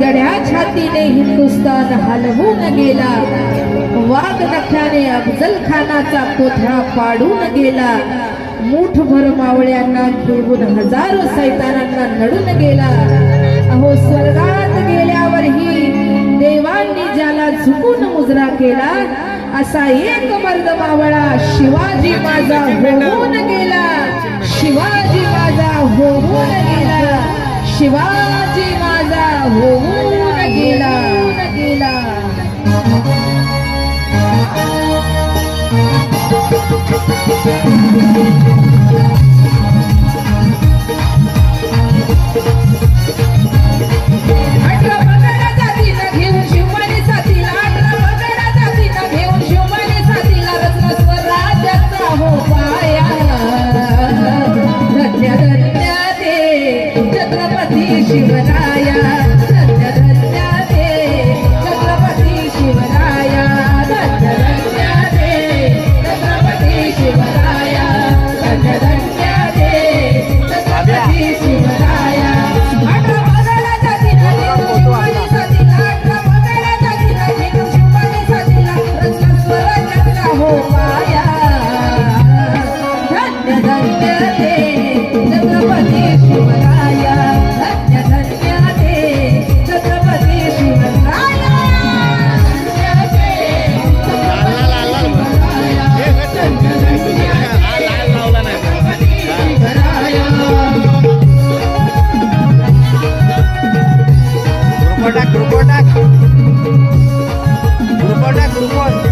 गड्या छातीने हिंदुस्तान हलवून गेला. वाघ नख्याने अफजल खानाचा कोथळा पाडून गेला. मूठभर मावळ्यांना घेऊन हजारो सैतानांना नडून गेला. अहो स्वर्गात गेल्यावरही देवांनी ज्याला झुकून मुजरा केला असा एक मर्द मावळा शिवाजी माझा होऊन गेला. शिवाजी माझा होऊन गेला. शिवाजी माझा होऊन गेला गेला. that's the one.